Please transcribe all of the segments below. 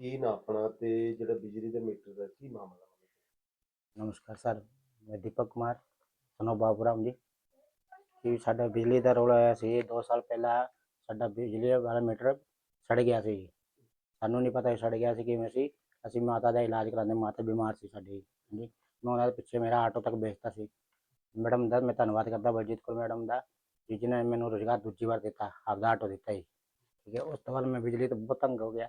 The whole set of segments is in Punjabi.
ਕੀ ਨਾਪਣਾ ਤੇ ਜਿਹੜਾ ਬਿਜਲੀ ਦੇ ਮੀਟਰ ਦਾ ਕੀ ਮਾਮਲਾ ਨਮਸਕਾਰ ਸਰ, ਮੈਂ ਦੀਪਕ ਕੁਮਾਰ, ਸਨੋ ਬਾਬੂਰਾਮ ਜੀ। ਕਿ ਸਾਡਾ ਬਿਜਲੀ ਦਾ ਰੋਲ ਆਇਆ ਸੀ 2 ਸਾਲ ਪਹਿਲਾਂ ਸਾਡਾ ਬਿਜਲੀ ਵਾਲਾ ਮੀਟਰ ਸੜ ਗਿਆ ਸੀ। ਸਾਨੂੰ ਨਹੀਂ ਪਤਾ ਸੀ ਸੜ ਗਿਆ ਸੀ ਕਿਵੇਂ ਸੀ। ਅਸੀਂ ਮਾਤਾ ਦਾ ਇਲਾਜ ਕਰਾਉਂਦੇ, ਮਾਤਾ ਬਿਮਾਰ ਸੀ ਸਾਡੀ, ਹਾਂਜੀ। ਮੈਂ ਉਹਨਾਂ ਦੇ ਪਿੱਛੇ ਮੇਰਾ ਆਟੋ ਤੱਕ ਵੇਚਦਾ ਸੀ। ਮੈਡਮ ਦਾ ਮੈਂ ਧੰਨਵਾਦ ਕਰਦਾ, ਬਲਜੀਤ ਕੌਰ ਮੈਡਮ ਦਾ, ਜਿਸ ਨੇ ਮੈਨੂੰ ਰੁਜ਼ਗਾਰ ਦੂਜੀ ਵਾਰ ਦਿੱਤਾ, ਆਪਦਾ ਆਟੋ ਦਿੱਤਾ ਜੀ। ਠੀਕ ਹੈ, ਉਸ ਤੋਂ ਬਾਅਦ ਮੈਂ ਬਿਜਲੀ ਤੋਂ ਬਹੁਤ ਤੰਗ ਹੋ ਗਿਆ।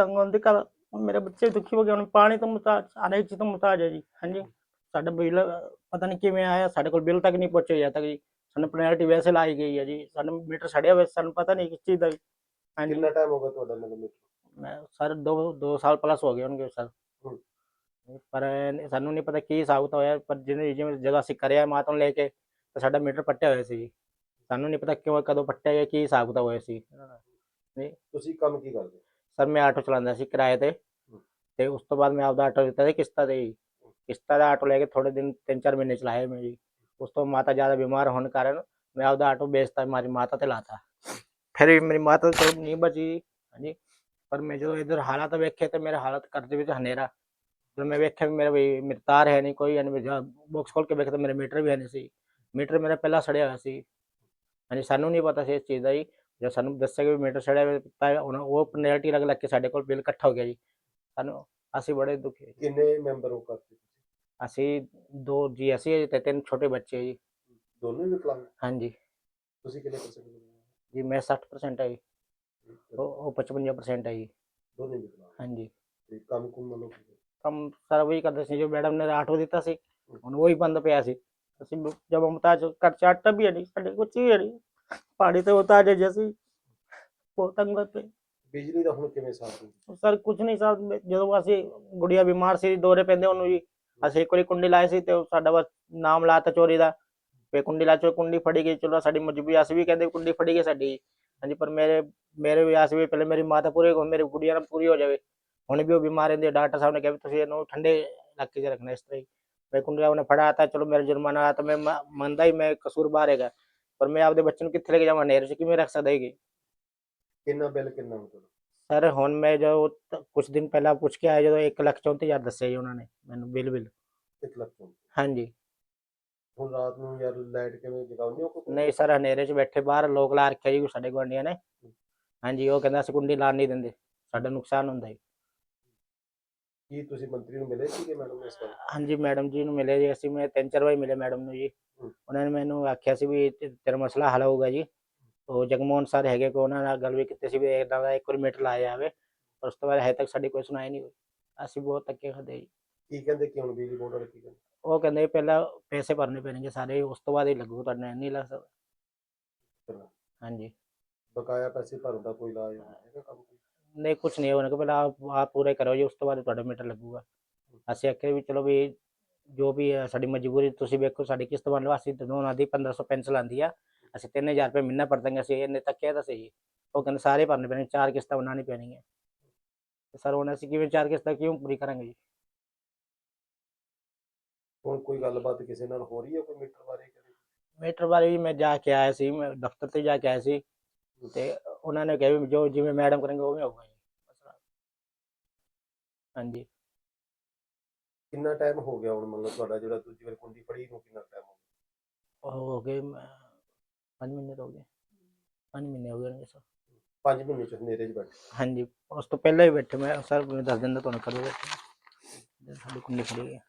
ਤੰਗ ਹੋਣ ਦੇ ਕਾਰਨ ਮੇਰੇ ਬੱਚੇ ਦੁਖੀ ਹੋ ਗਏ ਹੁਣ ਪਾਣੀ ਤੋਂ ਮੁਤਾਜ ਹਰੇਕ ਚੀਜ਼ ਤੋਂ ਮੁਤਾਜ ਹੈ ਜੀ ਹਾਂਜੀ। ਸਾਡਾ ਬਿੱਲ ਪਤਾ ਨਹੀਂ ਕਿਵੇਂ ਆਇਆ ਸਾਡੇ ਕੋਲ ਬਿੱਲ ਤੱਕ ਨਹੀਂ ਪਹੁੰਚਿਆ ਅਜੇ ਤੱਕ ਜੀ। ਸਾਨੂੰ ਪੈਨਲਟੀ ਵੈਸੇ ਲਾਈ ਗਈ ਹੈ ਜੀ ਸਾਨੂੰ ਮੀਟਰ ਸੜਿਆ ਹੋਇਆ ਸਾਨੂੰ ਪਤਾ ਨਹੀਂ ਕਿਸ ਚੀਜ਼ ਦਾ। ਹਾਂਜੀ। ਕਿੰਨਾ ਟਾਈਮ ਹੋ ਗਿਆ ਤੁਹਾਡਾ ਮਤਲਬ ਮੀਟਰ? ਮੈਂ ਸਰ ਦੋ ਦੋ ਸਾਲ ਪਲੱਸ ਹੋ ਗਏ ਹੋਣਗੇ ਸਰ। ਪਰ ਸਾਨੂੰ ਨਹੀਂ ਪਤਾ ਕੀ ਹਿਸਾਬ ਹੋਇਆ ਪਰ ਜਿਹਨੇ ਜਿਵੇਂ ਜਦੋਂ ਅਸੀਂ ਕਰਿਆ ਮਾਤਾ ਲੈ ਕੇ ਤਾਂ ਸਾਡਾ ਮੀਟਰ ਪੱਟਿਆ ਹੋਇਆ ਸੀ ਜੀ। ਸਾਨੂੰ ਨਹੀਂ ਪਤਾ ਕਿਉਂ ਕਦੋਂ ਪੱਟਿਆ ਜਾਂ ਕੀ ਹਿਸਾਬ ਕਿਤਾਬ ਹੋਇਆ ਸੀ। ਤੁਸੀਂ ਕੰਮ ਕੀ ਕਰਦੇ? ਸਰ ਮੈਂ ਆਟੋ ਚਲਾਉਂਦਾ ਸੀ ਕਿਰਾਏ ਤੇ ਤੇ ਉਸ ਤੋਂ ਬਾਅਦ ਮੈਂ ਆਪਦਾ ਆਟੋ ਦਿੱਤਾ ਸੀ ਕਿਸ਼ਤਾ ਤੇ ਜੀ। ਕਿਸ਼ਤਾ ਦਾ ਆਟੋ ਲੈ ਕੇ ਥੋੜੇ ਦਿਨ ਤਿੰਨ ਚਾਰ ਮਹੀਨੇ ਚਲਾਏ ਮੈਂ ਜੀ। ਉਸ ਤੋਂ ਮਾਤਾ ਜ਼ਿਆਦਾ ਬਿਮਾਰ ਹੋਣ ਕਾਰਨ ਮੈਂ ਆਪਦਾ ਆਟੋ ਵੇਚਤਾ ਮਾਰੀ ਮਾਤਾ ਤੇ ਲਾਤਾ। ਫਿਰ ਵੀ ਮੇਰੀ ਮਾਤਾ ਤੋਂ ਨਹੀਂ ਬਚੀ ਹਾਂਜੀ। ਪਰ ਮੈਂ ਜਦੋਂ ਇਧਰ ਹਾਲਾਤ ਵੇਖੇ ਤੇ ਮੇਰੇ ਹਾਲਤ ਕਰਦੇ ਵਿੱਚ ਹਨੇਰਾ। ਜਦੋਂ ਮੈਂ ਵੇਖਿਆ ਵੀ ਮੇਰਾ ਵੀ ਮੇਰੇ ਤਾਰ ਹੈ ਨਹੀਂ ਕੋਈ, ਯਾਨੀ ਬਾਕਸ ਖੋਲ ਕੇ ਵੇਖਿਆ ਤਾਂ ਮੇਰੇ ਮੀਟਰ ਵੀ ਹੈ ਨਹੀਂ ਸੀ। ਮੀਟਰ ਮੇਰਾ ਪਹਿਲਾਂ ਸੜਿਆ ਹੋਇਆ ਸੀ। ਹਾਂਜੀ, ਸਾਨੂੰ ਨਹੀਂ ਪਤਾ ਸੀ ਇਸ ਚੀਜ਼ ਦਾ ਜੀ। ਜਦ ਸਾਨੂੰ ਦੱਸਿਆ ਕਿ ਮੀਟਰ ਸੜਿਆ ਤਾਂ ਉਹਨਾਂ ਉਹ ਪੈਨਲਟੀ ਲੱਗ ਲੱਗ ਕੇ ਸਾਡੇ ਕੋਲ ਬਿੱਲ ਇਕੱਠਾ ਹੋ ਗਿਆ ਜੀ। ਸਾਨੂੰ ਅਸੀਂ ਬੜੇ ਦੁਖੀ ਹਾਂ ਜੀ। ਕਿੰਨੇ ਮੈਂਬਰ ਹੋ ਕਰਦੇ ਅਸੀਂ ਦੋ ਜੀ ਅਸੀਂ ਤੇ ਤਿੰਨ ਛੋਟੇ ਬੱਚੇ ਜੀ। ਦੋਨੋਂ ਹੀ ਵਿਕਲਾਂਗ? ਹਾਂਜੀ। ਤੁਸੀਂ ਕਿੰਨੇ ਪਰਸੈਂਟ ਜੀ ਮੈਂ 60% ਹੈ ਜੀ। ਉਹ ਉਹ 55% ਹੈ ਜੀ। ਦੋਨੇ ਵਿਕਲਾਂਗ? ਹਾਂਜੀ। ਤੇ ਕੰਮ ਕੁਮ ਮਨੋ ਕੰਮ ਸਾਰਾ ਵਹੀ ਕਰਦੇ ਸੀ ਜੋ ਮੈਡਮ ਨੇ ਆਟੋ ਦਿੱਤਾ ਸੀ ਹੁਣ ਉਹੀ ਬੰਦ ਪਿਆ ਸੀ। ਅਸੀਂ ਬ- ਜਦ ਮੁਮਤਾਜ ਘਰ ਚ ਆਟਾ ਵੀ ਹੈ ਨਹੀਂ ਸਾਡੇ ਕੁਛ ਵੀ ਹੈ ਨਹੀਂ ਪਹਾੜੀ ਤੇ ਉਤਾਰ ਜੇ ਅਸੀਂ ਬਹੁਤ ਤੰਗ ਪਏ ਬਿਜਲੀ ਦਾ ਹੁਣ ਕਿਵੇਂ ਸਾਥ ਦਿੰਦੇ? ਸਰ ਕੁਝ ਨਹੀਂ ਸਰ ਜਦੋਂ ਅਸੀਂ ਗੁੜੀਆ ਬਿਮਾਰ ਸੀ ਦੌਰੇ ਪੈਂਦੇ ਉਹਨੂੰ ਜੀ ਅਸੀਂ ਇੱਕ ਵਾਰੀ ਕੁੰਡੀ ਲਾਈ ਸੀ ਤੇ ਉਹ ਸਾਡਾ ਬਸ ਨਾਮ ਲਾਤਾ ਚੋਰੀ ਦਾ। ਤੇ ਕੁੰਡੀ ਲਾ ਚੋ ਕੁੰਡੀ ਫੜੀ ਗਈ ਚਲੋ ਸਾਡੀ ਮਜਬੂਰੀ ਅਸੀਂ ਵੀ ਕਹਿੰਦੇ ਕੁੰਡੀ ਫੜੀ ਗਈ ਸਾਡੀ। ਹਾਂਜੀ ਪਰ ਮੇਰੇ ਮੇਰੇ ਵੀ ਆਸ ਵੀ ਪਹਿਲੇ ਮੇਰੀ ਮਾਂ ਤਾਂ ਪੂਰੀ ਹੋ ਮੇਰੀ ਗੁੜੀਆ ਨਾਲ ਪੂਰੀ ਹੋ ਜਾਵੇ। ਹੁਣ ਵੀ ਉਹ ਬਿਮਾਰ ਰਹਿੰਦੀ ਡਾਕਟਰ ਸਾਹਿਬ ਨੇ ਕਿਹਾ ਵੀ ਤੁਸੀਂ ਇਹਨੂੰ ਠੰਡੇ ਇਲਾਕੇ 'ਚ ਰੱਖਣਾ ਇਸ ਤਰ੍ਹਾਂ ਹੀ। ਮੈਂ ਕੁੰਡੀ ਉਹਨੇ ਫੜਾ ਤਾ ਚਲੋ ਮੇਰਾ ਜੁਰਮਾਨਾ ਆਇਆ ਤਾਂ ਮੈਂ ਮ- ਮੰਨਦਾ ਹੀ ਮੈਂ ਕਸੂਰਬਾਰ ਹੈਗਾ। ਪਰ ਮੈਂ ਆਪਦੇ ਬੱਚੇ ਨੂੰ ਕਿੱਥੇ ਲੈ ਕੇ ਜਾਵਾਂ? ਨੇਰ 'ਚ ਕਿਵੇਂ ਰੱਖ ਸਕਦਾ ਹੈਗੀ? ਕਿੰਨਾ ਬਿੱਲ ਕਿੰਨਾ ਹੋ ਤੁਹਾਡਾ ਸਰ ਹੁਣ ਮੈਂ ਜੋ ਕੁਝ ਦਿਨ ਪਹਿਲਾਂ ਪੁੱਛ ਕੇ ਆਇਆ ਜਦੋਂ 1 ਲੱਖ 34000 ਦੱਸਿਆ ਜੀ ਉਹਨਾਂ ਨੇ ਮੈਨੂੰ ਬਿੱਲ ਬਿੱਲ 1 ਲੱਖ ਤੋਂ ਹਾਂਜੀ। ਹੁਣ ਰਾਤ ਨੂੰ ਯਾਰ ਲਾਈਟ ਕਿਵੇਂ ਜਗਾਉਂਦੇ ਹੋ ਕੋਈ? ਨਹੀਂ ਸਰ ਹਨੇਰੇ 'ਚ ਬੈਠੇ ਬਾਹਰ ਲੋਕ ਲਾ ਰੱਖਿਆ ਜੀ ਸਾਡੇ ਗੁਆਂਢੀਆਂ ਨੇ। ਹਾਂਜੀ ਉਹ ਕਹਿੰਦਾ ਅਸੀਂ ਕੁੰਡੀ ਲਾਣ ਨਹੀਂ ਦਿੰਦੇ। ਸਾਡਾ ਨੁਕਸਾਨ ਹੁੰਦਾ ਹੈ ਕੀ ਤੁਸੀਂ ਮੰਤਰੀ ਨੂੰ ਮਿਲੇ ਸੀਗੇ ਮੈਡਮ ਇਸ ਵਾਰ? ਹਾਂਜੀ ਮੈਡਮ ਜੀ ਨੂੰ ਮਿਲੇ ਜੀ ਅਸੀਂ ਮੈਂ ਤਿੰਨ ਚਾਰ ਵਾਰ ਮਿਲੇ ਮੈਡਮ ਨੂੰ ਜੀ। ਉਹਨਾਂ ਨੇ ਮੈਨੂੰ ਆਖਿਆ ਸੀ ਵੀ ਤੇ- ਤੇਰਾ ਮਸਲਾ ਹੱਲ ਹੋਊਗਾ ਜੀ। ਉਹ ਜਗਮੋਹਨ ਸਰ ਹੈਗੇ ਕੋ ਉਹਨਾਂ ਨਾਲ ਗੱਲ ਵੀ ਕੀਤੀ ਸੀ ਵੀ ਇਦਾਂ ਦਾ ਇੱਕ ਵਾਰ ਮੀਟਰ ਲਾਇਆ ਜਾਵੇ ਪਰ ਉਸ ਤੋਂ ਬਾਅਦ ਹਜੇ ਤੱਕ ਸਾਡੀ ਕੋਈ ਸੁਣਾਈ ਨਹੀਂ ਹੋਈ। ਅਸੀਂ ਬਹੁਤ ਧੱਕੇ ਖਾਦੇ ਜੀ। ਕੀ ਕਹਿੰਦੇ ਕਿ ਹੁਣ ਬਿਜਲੀ ਬੋਰਡ ਵਾਲੇ ਕੀ ਕਹਿੰਦੇ? ਉਹ ਕਹਿੰਦੇ ਪਹਿਲਾਂ ਪੈਸੇ ਭਰਨੇ ਪੈਣਗੇ ਸਾਰੇ ਉਸ ਤੋਂ ਬਾਅਦ ਹੀ ਲੱਗੂ ਤੁਹਾਡੇ ਨਹੀਂ ਲੱਗ ਸਕਦਾ। ਹਾਂਜੀ। ਬਕਾਇਆ ਪੈਸੇ ਭਰਨ ਦਾ ਕੋਈ ਇਲਾਜ ਹੈਗਾ ਕੰਮ ਕੋਈ? ਨਹੀਂ ਕੁਝ ਨਹੀਂ ਹੋਣਾ ਕਿ ਪਹਿਲਾਂ ਆਪ ਆਪ ਪੂਰੇ ਕਰੋ ਜੀ ਉਸ ਤੋਂ ਬਾਅਦ ਤੁਹਾਡਾ ਮੀਟਰ ਲੱਗੂਗਾ ਅਸੀਂ ਆਖਿਆ ਵੀ ਚਲੋ ਵੀ ਜੋ ਵੀ ਹੈ ਸਾਡੀ ਮਜਬੂਰੀ ਤੁਸੀਂ ਵੇਖੋ ਸਾਡੀ ਕਿਸ਼ਤ ਬਣ ਲਓ ਅਸੀਂ ਦੋਨਾਂ ਦੀ 1500 ਪੈਨਸਲ ਆਂਦੀ ਆ ਅਸੀਂ 3000 ਰੁਪਏ ਮਹੀਨਾ ਭਰ ਦਾਂਗੇ ਅਸੀਂ ਇਹਨੇ ਤੱਕ ਕਿਹਾ ਤਾਂ ਸਹੀ ਉਹ ਕਹਿੰਦੇ ਸਾਰੇ ਭਰਨੇ ਪੈਣੇ ਚਾਰ ਕਿਸ਼ਤਾਂ ਬਣਾਉਣੀ ਪੈਣਗੀਆਂ ਤੇ ਸਰ ਹੁਣ ਅਸੀਂ ਕਿਵੇਂ ਚਾਰ ਕਿਸ਼ਤਾਂ ਕਿਉਂ ਪੂਰੀ ਕਰਾਂਗੇ ਜੀ ਹੁਣ ਕੋਈ ਗੱਲਬਾਤ ਕਿਸੇ ਨਾਲ ਹੋ ਰਹੀ ਹੈ ਕੋਈ ਮੀਟਰ ਬਾਰੇ ਕਦੇ ਮੀਟਰ ਬਾਰੇ ਵੀ ਮੈਂ ਜਾ ਕੇ ਆਇਆ ਸੀ ਮੈਂ ਦਫ਼ਤਰ ਤੇ ਜਾ ਕੇ ਆਇਆ ਸੀ ਤੇ ਉਹਨਾਂ ਨੇ ਕਿਹਾ ਵੀ ਜੋ ਜਿਵੇਂ ਮੈਡਮ ਕਰਨਗੇ ਉਵੇਂ ਹੋਊਗਾ ਜੀ ਮਸਲਾ। ਹਾਂਜੀ ਕਿੰਨਾ ਟਾਈਮ ਹੋ ਗਿਆ ਹੁਣ ਮਤਲਬ ਤੁਹਾਡਾ ਜਿਹੜਾ ਦੂਜੀ ਵਾਰ ਕੁੰਡੀ ਫੜੀ ਨੂੰ ਕਿੰਨਾ ਟਾਈਮ ਹੋ ਗਿਆ ਉਹ ਹੋ ਗਏ ਮ- ਪੰਜ ਮਹੀਨੇ ਤਾਂ ਹੋ ਗਏ ਪੰਜ ਮਹੀਨੇ ਹੋ ਗਏ ਨੇ ਸਰ 5 ਮਹੀਨੇ ਚ ਹਨੇਰੇ 'ਚ ਬੈਠੇ ਹਾਂਜੀ ਉਸ ਤੋਂ ਪਹਿਲਾਂ ਹੀ ਬੈਠੇ ਮੈਂ ਸਰ ਮੈਂ ਦੱਸ ਦਿੰਦਾ ਤੁਹਾਨੂੰ ਕਦੋਂ ਬੈਠੇ ਜਦ ਸਾਡੀ ਕੁੰਡੀ ਖੜੀ ਹੈ